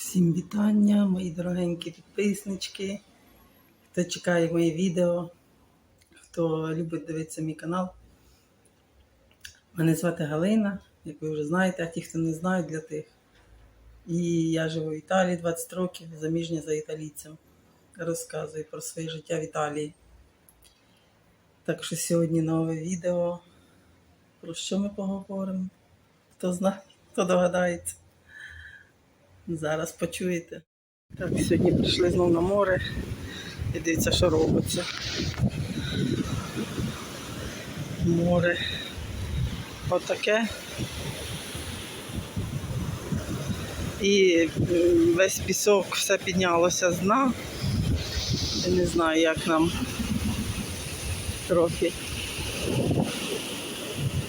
Всім вітання, мої дорогенькі підписнички, хто чекає моє відео, хто любить дивитися мій канал. Мене звати Галина, як ви вже знаєте, а ті, хто не знають, для тих. І я живу в Італії 20 років, заміжня за італійцем. Розказую про своє життя в Італії. Так що сьогодні нове відео. Про що ми поговоримо? Хто знає, хто догадається. Зараз почуєте. Так, сьогодні прийшли знову на море і дивіться, що робиться. Море. Отаке. І весь пісок все піднялося з дна. Я не знаю, як нам трохи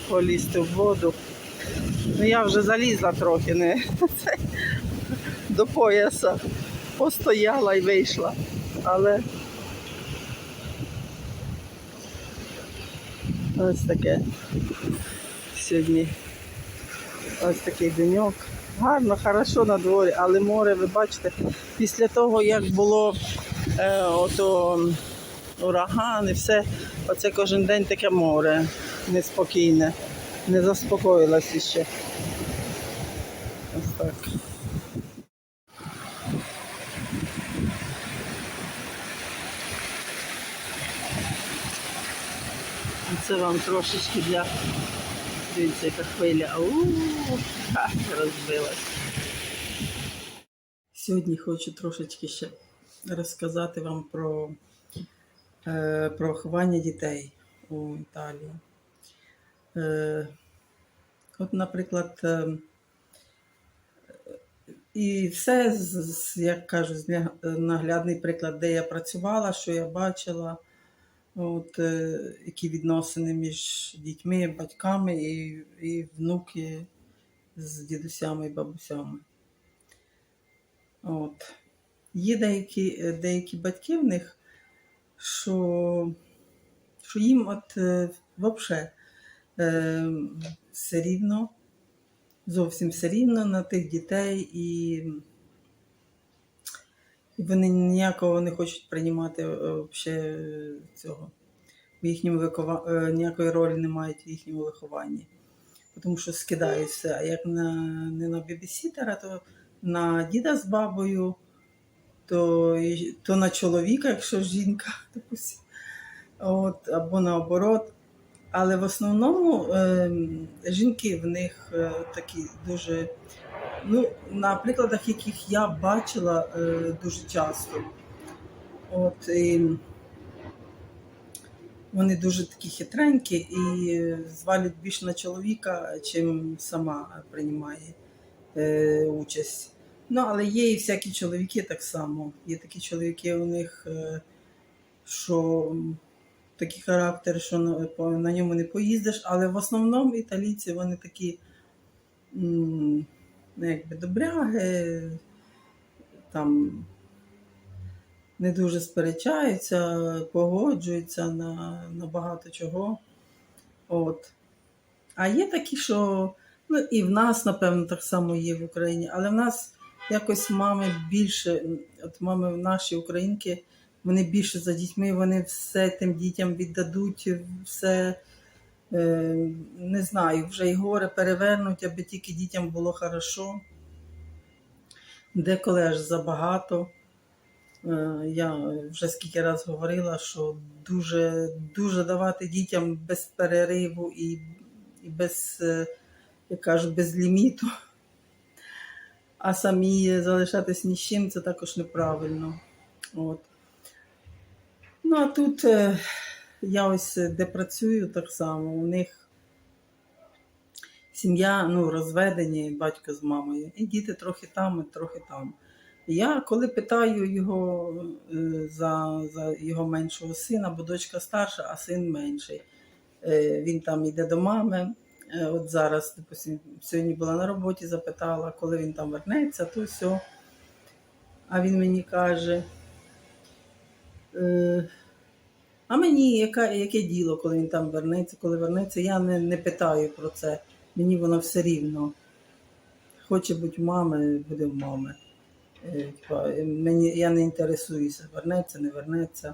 полізти в воду. Ну я вже залізла трохи, не це, до пояса. Постояла і вийшла. Але ось таке. Сьогодні ось такий деньок. Гарно, хорошо на дворі, але море, ви бачите, після того, як було е, ото ураган і все, оце кожен день таке море неспокійне, не заспокоїлося ще. Ось так. Це вам трошечки для дивіться, яка. Ау, розбилась. Сьогодні хочу трошечки ще розказати вам про, е, про виховання дітей у Італії. Е, от, наприклад, е, і все, як кажуть, наглядний приклад, де я працювала, що я бачила, от, е, які відносини між дітьми, батьками і, і внуки з дідусями і бабусями. От. Є деякі, е, деякі батьки в них, що, що їм от е, взагалі е, все рівно, зовсім все рівно на тих дітей, і, і вони ніякого не хочуть приймати е, вообще цього. В їхньому вихова... е, ніякої ролі не мають в їхньому вихованні. Тому що скидають все. А як на, не на бебісітера, то на діда з бабою, то, то на чоловіка, якщо жінка. От, або наоборот. Але в основному е, жінки в них е, такі дуже, ну, на прикладах, яких я бачила е, дуже часто. От, і вони дуже такі хитренькі і звалять більше на чоловіка, чим сама приймає е, участь. Ну, але є і всякі чоловіки так само. Є такі чоловіки у них, е, що такий характер, що на, ньому не поїздиш, але в основному італійці вони такі якби добряги, там не дуже сперечаються, погоджуються на, на багато чого. От. А є такі, що ну, і в нас, напевно, так само є в Україні, але в нас якось мами більше, от мами наші українки, вони більше за дітьми, вони все тим дітям віддадуть, все. Е, не знаю, вже й горе перевернуть, аби тільки дітям було хорошо. Деколи аж забагато. Е, Я вже скільки раз говорила, що дуже, дуже давати дітям без перериву і, і без, е, як кажуть, без ліміту. А самі залишатись ні з чим це також неправильно. От. Ну, а тут я ось е, де працюю так само, у них сім'я ну, розведені, батько з мамою, і діти трохи там, і трохи там. Я коли питаю його е, за, за його меншого сина, бо дочка старша, а син менший. Е, Він там йде до мами. От зараз, допустим, сьогодні була на роботі, запитала, коли він там вернеться, то все. А він мені каже. А мені яка, яке діло, коли він там вернеться, коли вернеться, я не, не питаю про це. Мені воно все рівно. Хоче бути в мами, буде в мами. Е, е, мені, я не інтересуюся, вернеться, не вернеться.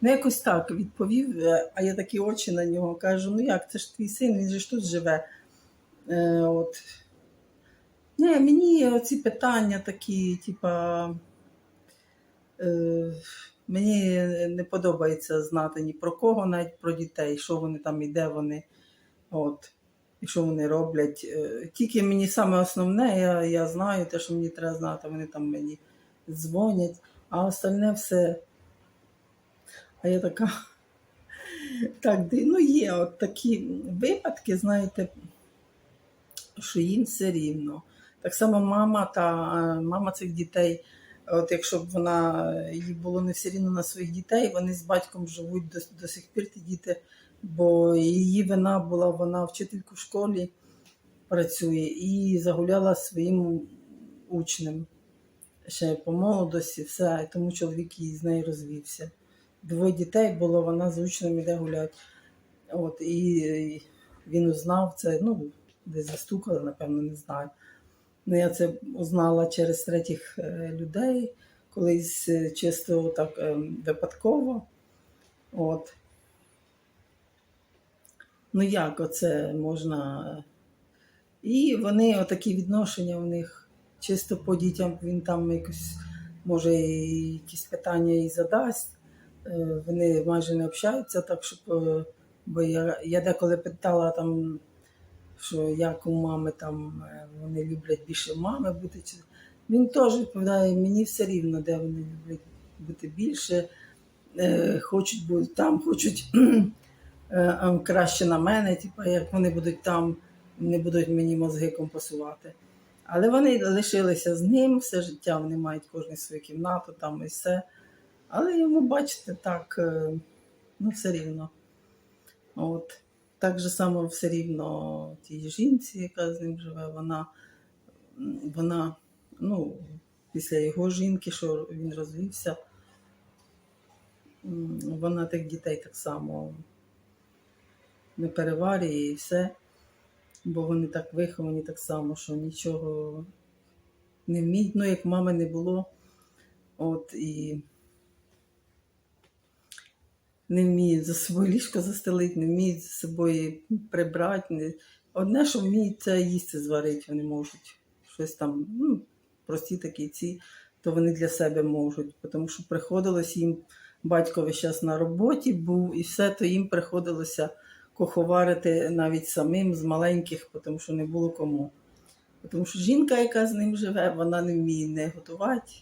Ну, якось так відповів, е, а я такі очі на нього кажу: ну як, це ж твій син, він же ж тут живе. Е, от. Не, мені оці питання такі, типа, е, мені не подобається знати ні про кого, навіть про дітей, що вони там і де вони, от, і що вони роблять. Е, Тільки мені саме основне, я, я знаю те, що мені треба знати, вони там мені дзвонять, а остальне все. А я така. Так, ну є от такі випадки, знаєте, що їм все рівно. Так само мама та е, мама цих дітей, от якщо б вона їй було не все рівно на своїх дітей, вони з батьком живуть до, до сих пір ті діти, бо її вина була, вона вчительку в школі працює і загуляла своїм учнем ще по молодості, все, тому чоловік її з нею розвівся. Двоє дітей було, вона з учнем іде гуляти. От, і він узнав це, ну, десь застукали, напевно, не знаю. Ну, я це узнала через третіх е, людей, колись е, чисто так е, випадково. От. Ну як оце можна? І вони, отакі відношення в них чисто по дітям, він там якось, може, якісь питання і задасть. Вони майже не общаються, так щоб. Бо я, я деколи питала там, що як у мами там е, вони люблять більше мами бути. Він теж відповідає, мені все рівно, де вони люблять бути більше, е, хочуть бути там, хочуть е, е, краще на мене, типу, як вони будуть там, не будуть мені мозги компасувати. Але вони лишилися з ним все життя, вони мають кожен свою кімнату там і все. Але йому, бачите, так, ну все рівно. От. Так же само все рівно тій жінці, яка з ним живе, вона, вона ну, після його жінки, що він розвівся, вона тих дітей так само не переварює і все. Бо вони так виховані так само, що нічого не вміють. Ну, як мами не було. От і не вміють за собою ліжко застелити, не вміють за собою прибрати. Не... Одне, що вміють, це їсти зварити, вони можуть. Щось там, ну, прості такі ці, то вони для себе можуть. Тому що приходилось їм, батько весь час на роботі був, і все, то їм приходилося куховарити навіть самим з маленьких, тому що не було кому. Тому що жінка, яка з ним живе, вона не вміє не готувати,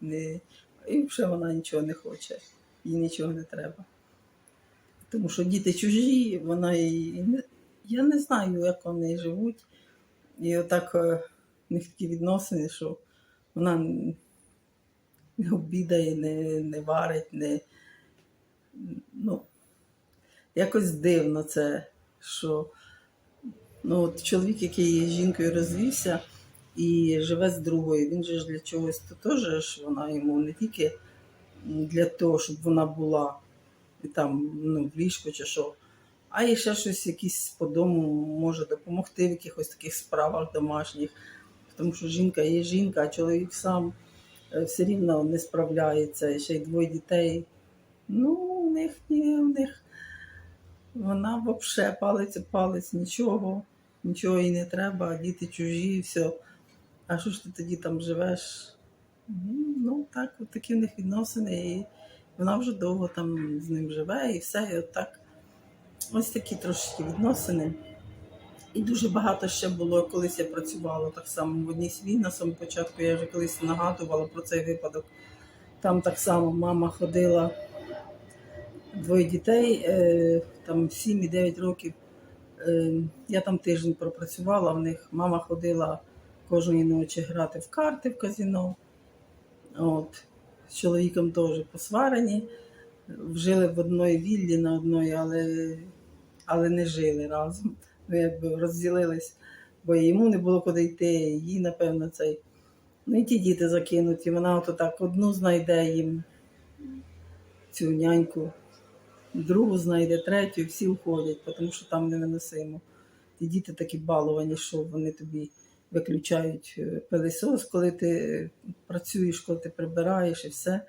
не... і вже вона нічого не хоче, їй нічого не треба. Тому що діти чужі, вона і я не знаю, як вони живуть. І отак е, в них такі відносини, що вона не обідає, не, не варить, не. Ну, якось дивно це, що ну, от чоловік, який з жінкою розвівся і живе з другою, він же ж для чогось то теж вона йому не тільки для того, щоб вона була і там ну, в ліжку чи що, а і ще щось якісь по дому може допомогти в якихось таких справах домашніх. Тому що жінка є жінка, а чоловік сам е, все рівно не справляється, і ще й двоє дітей. Ну, у них ні, у них вона взагалі палець палець, нічого, нічого їй не треба, діти чужі, все. А що ж ти тоді там живеш? Ну, так, от такі в них відносини, і вона вже довго там з ним живе, і все, і от так. Ось такі трошки відносини. І дуже багато ще було, колись я працювала так само в одній свій на самому початку. Я вже колись нагадувала про цей випадок. Там так само мама ходила двоє дітей, е, там 7 і 9 років. Е, Я там тиждень пропрацювала в них. Мама ходила кожної ночі грати в карти в казіно. От. З чоловіком теж посварені. Жили в одній віллі на одної, але, але не жили разом. Ну, якби розділились, бо йому не було куди йти, їй, напевно, цей. Ну і ті діти закинуті. Вона от так одну знайде їм цю няньку, другу знайде, третю, всі уходять, тому що там невиносимо. Ті діти такі баловані, що вони тобі виключають е, пилисос, коли ти працюєш, коли ти прибираєш і все.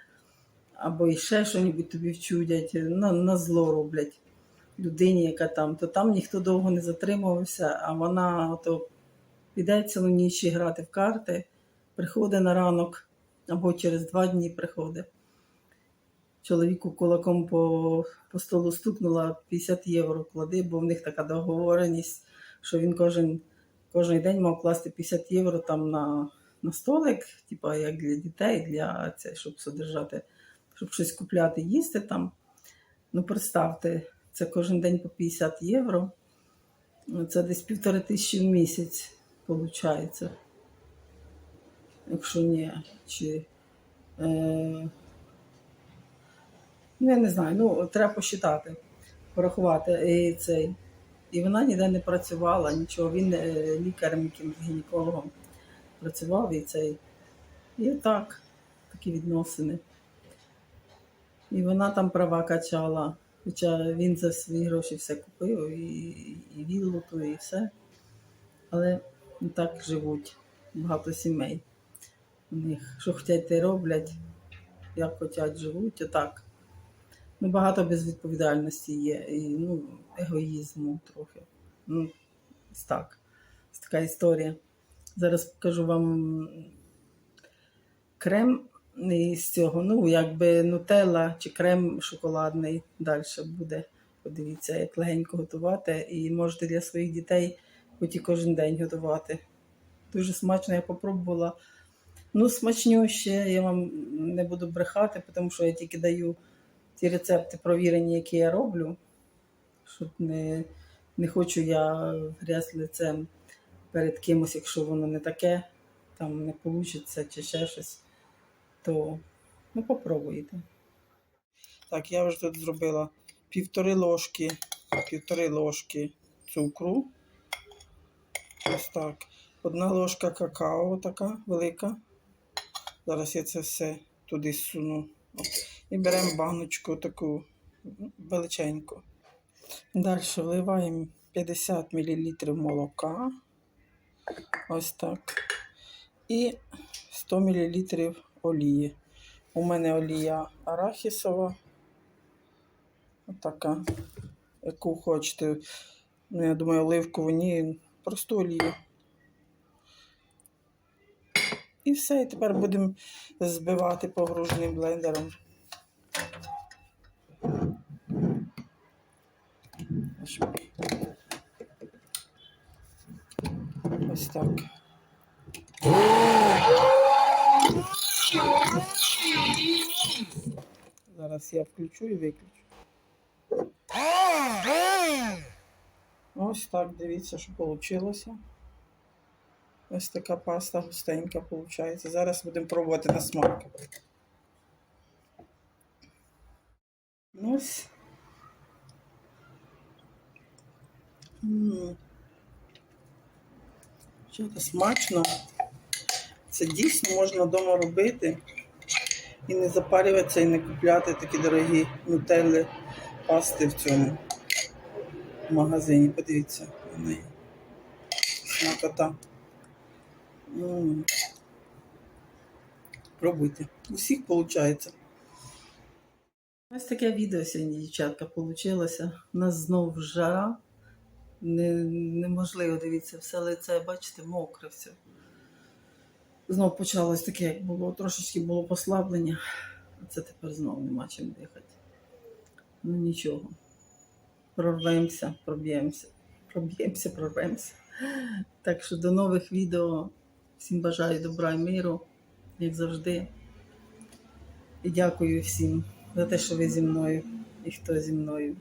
Або і ще щось тобі вчудять, на, на зло роблять людині, яка там, то там ніхто довго не затримувався, а вона ото піде цілу ніч і грати в карти, приходить на ранок або через два дні приходить. Чоловіку кулаком по, по столу стукнула 50 євро клади, бо в них така договореність, що він кожен, кожен день мав класти 50 євро там на, на столик, типа як для дітей, для це, щоб содержати, щоб щось купляти, їсти там. Ну, представте, це кожен день по 50 євро. Це десь півтори тисячі в місяць виходить. Якщо ні, чи. Е, ну, я не знаю, ну, треба посчитати, порахувати. І, цей. І вона ніде не працювала, нічого. Він е, лікарем, гінекологом працював і цей. І так, такі відносини. І вона там права качала. Хоча він за свої гроші все купив, і, і віллу ту, і все. Але так живуть багато сімей. У них що хочуть, те роблять, як хочуть, живуть, отак. Ну, багато безвідповідальності є, і ну, егоїзму трохи. Ну, так. Ось така історія. Зараз покажу вам крем із цього. Ну, якби нутелла чи крем шоколадний далі буде. Подивіться, як легенько готувати. І можете для своїх дітей хоч і кожен день готувати. Дуже смачно я попробувала. Ну, смачнюще, я вам не буду брехати, тому що я тільки даю ті рецепти провірені, які я роблю. Щоб не, не хочу я грязь лицем перед кимось, якщо воно не таке, там не вийде чи ще щось, то ну, попробуйте. Так, я вже тут зробила півтори ложки, півтори ложки цукру. Ось так. Одна ложка какао така велика. Зараз я це все туди суну. І беремо баночку таку величеньку. Далі вливаємо 50 мл молока. Ось так. І 100 мл олії. У мене олія арахісова. Отака. Яку хочете. Ну, я думаю, оливкову, ні, просту олію. І все, і тепер будемо збивати погружним блендером. Ось так. Зараз я включу і виключу. Ось так, дивіться, що вийшло. Ось така паста густенька виходить. Зараз будемо пробувати на смак. Ось. Що це смачно. Це дійсно можна вдома робити і не запарюватися, і не купляти такі дорогі нутелли пасти в цьому магазині. Подивіться на неї. Смакота. Пробуйте. У всіх виходить. Ось таке відео сьогодні, дівчатка, вийшло. У нас знов жара. Не, неможливо, дивіться, все лице, бачите, мокре все. Знов почалось таке, як було, трошечки було послаблення, а це тепер знову нема чим дихати. Ну нічого. Прорвемося, проб'ємося. Проб'ємося, прорвемося. Так що до нових відео. Всім бажаю добра і миру, як завжди. І дякую всім за те, що ви зі мною і хто зі мною.